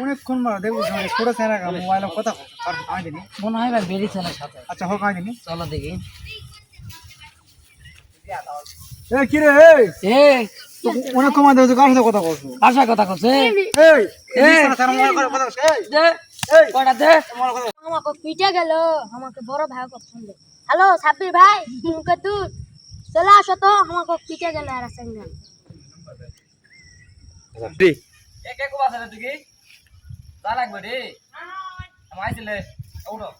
অনেকক্ষণ মারা? দেখব ছোট ছেলে মোবাইলে কথা কার কাজ দিনি মনে হয় বেরিয়েছে না সাথে। আচ্ছা হোক দিনি চলো দেখি। এ কি রে এই? এ কার সাথে কথা বলছো কার কথা করছে এই। এই। এই। মোবাইল করে কথা বলছো এই। এই। কয়টা দে? আমাকে পিটে গেল। আমাকে বড় ভাই পছন্দ হ্যালো সাব্বির ভাই মুখে তুই চলে আসো তো আমাকে পিটে গেল আর সঙ্গে এ কে কো আছে তুই যা লাগবে রে। আমার আইছিলে উঠো।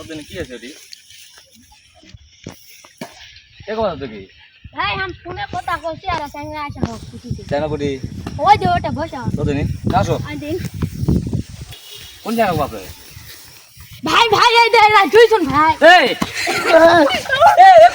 ওদিন কি আছে ওটি কে কথা তুই ভাই हम ফোনে কথা কইছি আর সঙ্গে আসো হোক পিটিতে জানা পড়ি ওই যে ওটা বসা। ওদিন আসো। আদিন কোন জায়গা আছে? ভাই ভাই এই দে না জুইছুন ভাই। এই! এই এক